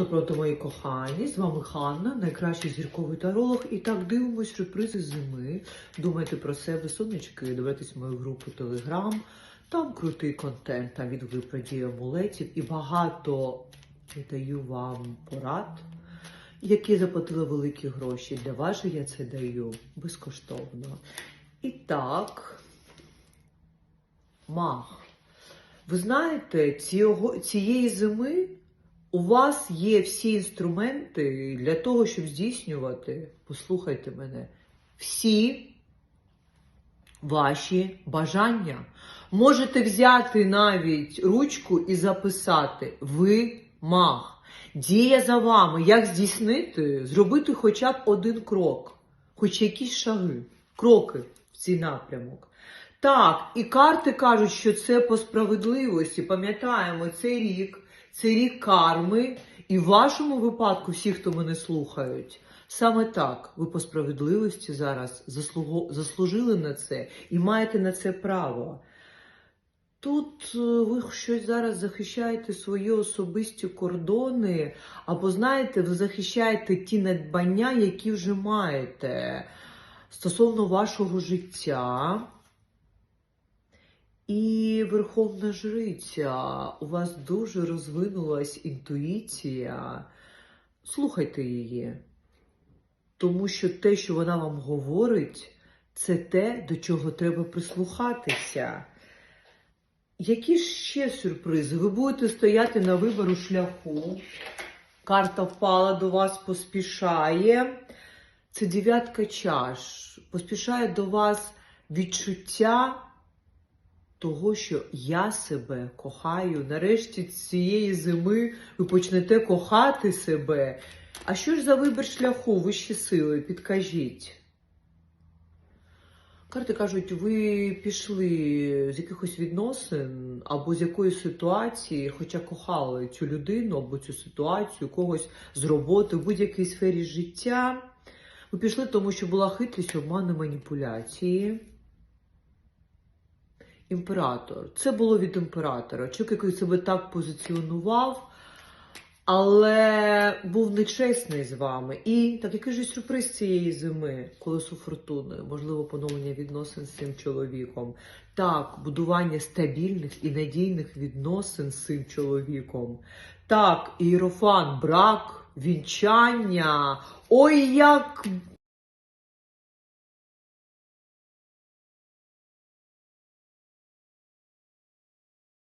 то проти мої кохані, з вами Ханна, найкращий зірковий таролог. І так дивимось сюрпризи зими. Думайте про себе, сонечки, дивитесь мою групу Телеграм. Там крутий контент, там відгуки про амулетів і багато я даю вам порад, які заплатили великі гроші. Для вас я це даю безкоштовно. І так, мах. Ви знаєте, цієї зими у вас є всі інструменти для того, щоб здійснювати, послухайте мене, всі ваші бажання. Можете взяти навіть ручку і записати Ви маг. Дія за вами. Як здійснити? Зробити хоча б один крок, хоч якісь шаги, кроки в цей напрямок. Так, і карти кажуть, що це по справедливості. Пам'ятаємо, цей рік, це рік карми, і в вашому випадку, всі, хто мене слухають, саме так, ви по справедливості зараз заслужили на це і маєте на це право. Тут е, ви щось зараз захищаєте свої особисті кордони, або знаєте, ви захищаєте ті надбання, які вже маєте стосовно вашого життя. І Верховна Жриця, у вас дуже розвинулась інтуїція. Слухайте її. Тому що те, що вона вам говорить, це те, до чого треба прислухатися. Які ще сюрпризи? Ви будете стояти на вибору шляху. Карта впала до вас, поспішає. Це дев'ятка чаш. Поспішає до вас відчуття того, що я себе кохаю. Нарешті цієї зими ви почнете кохати себе. А що ж за вибір шляху, вищі сили? Підкажіть. Карти кажуть, ви пішли з якихось відносин або з якоїсь ситуації, хоча кохали цю людину або цю ситуацію, когось з роботи в будь-якій сфері життя. Ви пішли, тому що була хитрість, обман і маніпуляції. Імператор. Це було від імператора. Чоловік, який себе так позиціонував, але був нечесний з вами. І так який же сюрприз цієї зими, колесо фортуни, можливо, поновлення відносин з цим чоловіком. Так, будування стабільних і надійних відносин з цим чоловіком. Так, іерофан, брак, вінчання. Ой, як